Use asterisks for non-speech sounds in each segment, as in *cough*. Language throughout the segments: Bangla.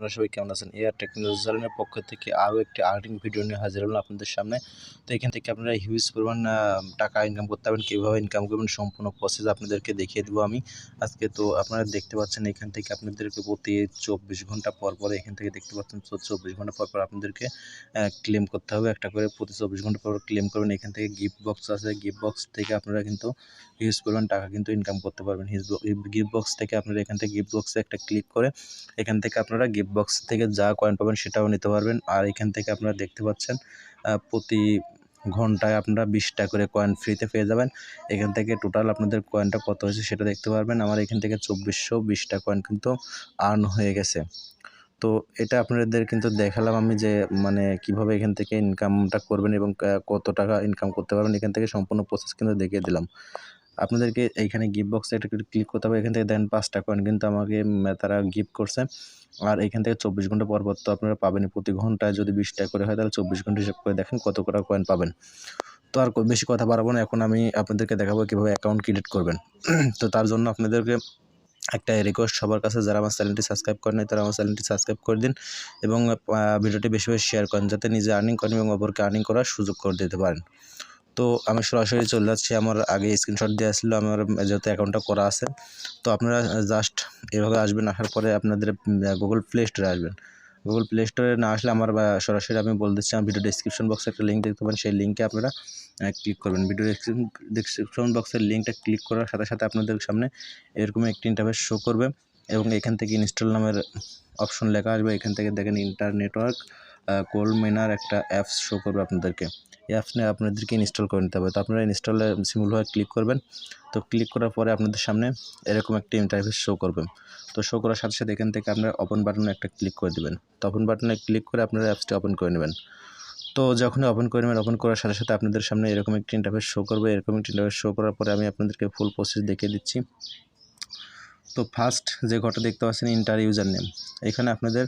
আপনারা সবাই কেমন আছেন? এয়ার টেকনোলজি চ্যানেলের পক্ষ থেকে আরও একটি আর্নিং ভিডিও নিয়ে হাজির হলাম আপনাদের সামনে। তো এখান থেকে আপনারা হিউজ পরিমাণ টাকা ইনকাম করতে পারবেন। কীভাবে ইনকাম করবেন সম্পূর্ণ প্রসেস আপনাদেরকে দেখিয়ে দেবো আমি আজকে। তো আপনারা দেখতে পাচ্ছেন এখান থেকে আপনাদেরকে প্রতি চব্বিশ ঘণ্টা পর পর এখান থেকে দেখতে পাচ্ছেন চব্বিশ ঘণ্টা পর পর আপনাদেরকে ক্লেম করতে হবে। একটা করে প্রতি চব্বিশ ঘণ্টা পর ক্লেম করবেন। এখান থেকে গিফট বক্স আছে। গিফট বক্স থেকে আপনারা কিন্তু হিউজ পরিমাণ টাকা কিন্তু ইনকাম করতে পারবেন। হিউজ গিফট বক্স থেকে আপনারা এখান থেকে গিফট বক্সে একটা ক্লিক করে এখান থেকে আপনারা গিফট বক্স থেকে যা কয়েন পাবেন সেটাও নিতে পারবেন। আর এখান থেকে আপনারা দেখতে পাচ্ছেন প্রতি ঘন্টায় আপনারা বিশটা করে কয়েন ফ্রিতে পেয়ে যাবেন। এখান থেকে টোটাল আপনাদের কয়েনটা কত হয়েছে সেটা দেখতে পারবেন। আমার এখান থেকে চব্বিশশো বিশটা কয়েন কিন্তু আর্ন হয়ে গেছে। তো এটা আপনাদের কিন্তু দেখালাম আমি যে মানে কীভাবে এখান থেকে ইনকামটা করবেন এবং কত টাকা ইনকাম করতে পারবেন। এখান থেকে সম্পূর্ণ প্রসেস কিন্তু দেখিয়ে দিলাম। আপনাদেরকে এইখানে গিফট বক্সে একটা ক্লিক করতে হবে, এখান থেকে দেন পাঁচটা কয়েন কিন্তু আমাকে তারা গিফট করছে। আর এখান থেকে চব্বিশ ঘণ্টা পর পর তো আপনারা পাবেন, প্রতি ঘন্টায় যদি বিশটা করে হয় তাহলে চব্বিশ ঘণ্টা হিসাব করে দেখেন কত করে কয়েন পাবেন। তো আর বেশি কথা বাড়াবো না, এখন আমি আপনাদেরকে দেখাবো কীভাবে অ্যাকাউন্ট ক্রিয়েট করবেন। *clears throat* তো তার জন্য আপনাদেরকে একটা রিকোয়েস্ট সবার কাছে, যারা আমার চ্যানেলটি সাবস্ক্রাইব করেন তারা আমার চ্যানেলটি সাবস্ক্রাইব করে দিন এবং ভিডিওটি বেশি বেশি শেয়ার করেন, যাতে নিজে আর্নিং করেন এবং অপরকে আর্নিং করার সুযোগ করে দিতে পারেন। তো আমি সরাসরি চলে যাচ্ছি। আমার আগে স্ক্রিনশট দিয়ে আসলো, আমার যেহেতু অ্যাকাউন্টটা করা আছে। তো আপনারা জাস্ট এভাবে আসবেন, আসার পরে আপনাদের গুগল প্লে স্টোরে আসবেন। গুগল প্লে স্টোরে না আসলে আমার সরাসরি আমি বলে দিচ্ছি, আমার ভিডিও ডিসক্রিপশন বক্সে একটা লিঙ্ক দেখতে পাবেন সেই লিঙ্কে আপনারা ক্লিক করবেন। ভিডিও ডিসক্রিপশন বক্সের লিঙ্কটা ক্লিক করার সাথে সাথে আপনাদের সামনে এরকম একটি ইন্টারভেস শো করবে। এবং এখান থেকে ইনস্টল নামের অপশন লেখা আসবে। এখান থেকে দেখেন ইন্টার নেটওয়ার্ক কোল মেনার একটা অ্যাপস শো করবে আপনাদেরকে। এই অ্যাপস নিয়ে আপনাদেরকে ইনস্টল করে নিতে হবে। তো আপনারা ইনস্টলে সিম্পলভাবে ক্লিক করবেন। তো ক্লিক করার পরে আপনাদের সামনে এরকম একটা ইন্টারফেস শো করবে। তো শো করার সাথে সাথে এখান থেকে আপনারা ওপেন বাটনে একটা ক্লিক করে দেবেন। তো ওপেন বাটনে ক্লিক করে আপনারা অ্যাপসটি ওপেন করে নেবেন। তো যখনই ওপেন করে নেবেন ওপেন করার সাথে সাথে আপনাদের সামনে এরকম একটি ইন্টারফেস শো করবে। এরকম একটি ইন্টারফেস শো করার পরে আমি আপনাদেরকে ফুল প্রসেস দেখিয়ে দিচ্ছি। তো ফার্স্ট যে ঘরটা দেখতে পাচ্ছেন ইন্টার ইউজার নেম এখানে আপনাদের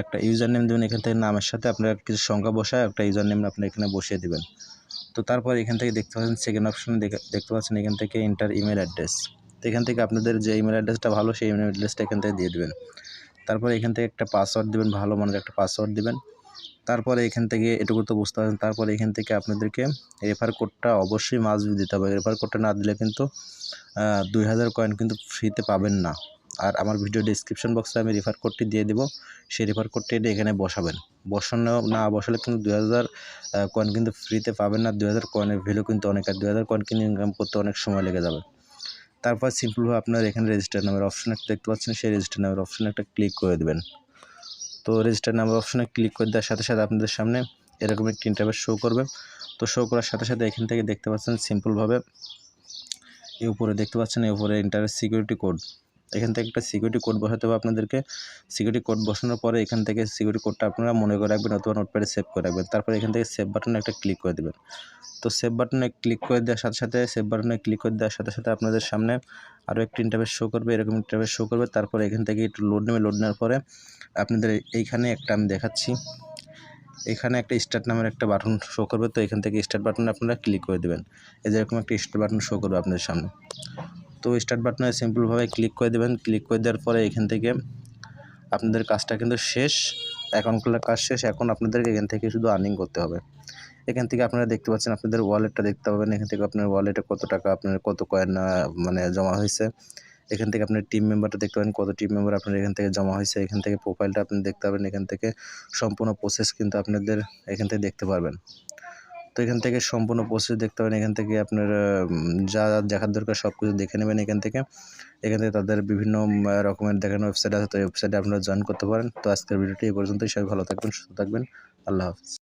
একটা ইউজার নেম দেবেন, এখান থেকে নামের সাথে আপনারা কিছু সংখ্যা বসায় একটা ইউজার নেম আপনি এখানে বসিয়ে দেবেন। তো তারপর এখান থেকে দেখতে পাচ্ছেন সেকেন্ড অপশনে দেখতে পাচ্ছেন এখান থেকে ইন্টার ইমেল অ্যাড্রেস তো এখান থেকে আপনাদের যে ইমেল অ্যাড্রেসটা ভালো, সেই ইমেল অ্যাড্রেসটা এখান থেকে দিয়ে দেবেন। তারপর এখান থেকে একটা পাসওয়ার্ড দেবেন, ভালো মানের একটা পাসওয়ার্ড দেবেন। তারপরে এখান থেকে এটুকু তো বুঝতে পারছেন, তারপরে এখান থেকে আপনাদেরকে রেফার কোডটা অবশ্যই মাস্ট দিতে হবে। রেফার কোডটা না দিলে কিন্তু দুই হাজার কয়েন কিন্তু ফ্রিতে পাবেন না। আর আমার ভিডিও ডিসক্রিপশন বক্সে আমি রেফার কোডটি দিয়ে দেবো। সেই রেফার কোডটি এখানে বসাবেন। বসানো না বসালে কিন্তু দুই হাজার কয়েন কিন্তু ফ্রিতে পাবেন না। দুই হাজার কয়েনের ভ্যালু কিন্তু অনেক, আর দুই হাজার কয়েন কিন্তু ইনকাম করতে অনেক সময় লেগে যাবে। তারপর সিম্পলভাবে আপনার এখানে রেজিস্টার নামের অপশন একটা দেখতে পাচ্ছেন। সেই রেজিস্টার নামের অপশনে একটা ক্লিক করে দেবেন। তো রেজিস্টার নাম্বার অপশনে ক্লিক করে দেওয়ার সাথে সাথে আপনাদের সামনে এরকম একটি ইন্টারভেস শো করবে। তো শো করার সাথে সাথে এখান থেকে দেখতে পাচ্ছেন সিম্পলভাবে এই উপরে দেখতে পাচ্ছেন এই উপরে ইন্টারভেস সিকিউরিটি কোড এখান থেকে একটা সিকিউরিটি কোড বসাতে হবে আপনাদেরকে। সিকিউরিটি কোড বসানোর পরে এখান থেকে সিকিউরিটি কোডটা আপনারা মনে করে রাখবেন অথবা নোটপ্যাডে সেভ করে রাখবেন। তারপর এখান থেকে সেভ বাটনে একটা ক্লিক করে দেবেন। তো সেভ বাটনে ক্লিক করে দেওয়ার সাথে সাথে সেভ বাটনে ক্লিক করে দেওয়ার সাথে সাথে আপনাদের সামনে আরও একটি ইন্টারভেস শো করবে। এরকম ইন্টারভেস শো করবে। তারপর এখান থেকে একটু লোড নেবে। লোড নেওয়ার পরে আপনাদের এইখানে একটা আমি দেখাচ্ছি। এখানে একটা স্টার্ট নামের একটা বাটন শো করবে। তো এখান থেকে স্টার্ট বাটনে আপনারা ক্লিক করে দেবেন। এই যে এরকম একটা স্টার্ট বাটন শো করবে আপনাদের সামনে। তো স্টার্ট বাটনে সিম্পলভাবে ক্লিক করে দেবেন। ক্লিক করে দেওয়ার পরে এখান থেকে আপনাদের কাজটা কিন্তু শেষ। অ্যাকাউন্ট খোলার কাজ শেষ। এখন আপনাদেরকে এখান থেকে শুধু আর্নিং করতে হবে। এখান থেকে আপনারা দেখতে পাচ্ছেন আপনাদের ওয়ালেটটা দেখতে পাবেন। এখান থেকে আপনার ওয়ালেটে কত টাকা, আপনার কত কয়েন মানে জমা হয়েছে। এখান থেকে আপনার টিম মেম্বারটা দেখতে পাবেন। কত টিম মেম্বার আপনার এখান থেকে জমা হয়েছে। এখান থেকে প্রোফাইলটা আপনি দেখতে পাবেন। এখান থেকে সম্পূর্ণ প্রসেস কিন্তু আপনাদের এখান থেকে দেখতে পারবেন। তো এখান থেকে সম্পূর্ণ প্রসেস দেখতে পাবেন। এখান থেকে আপনার যা দেখার দরকার সব কিছু দেখে নেবেন এখান থেকে। এখান থেকে তাদের বিভিন্ন রকমের দেখানো ওয়েবসাইট আছে। তো ওয়েবসাইটে আপনারা জয়েন করতে পারেন। তো আজকের ভিডিওটি এই পর্যন্তই। সবাই ভালো থাকবেন, সুস্থ থাকবেন। আল্লাহ হাফিজ।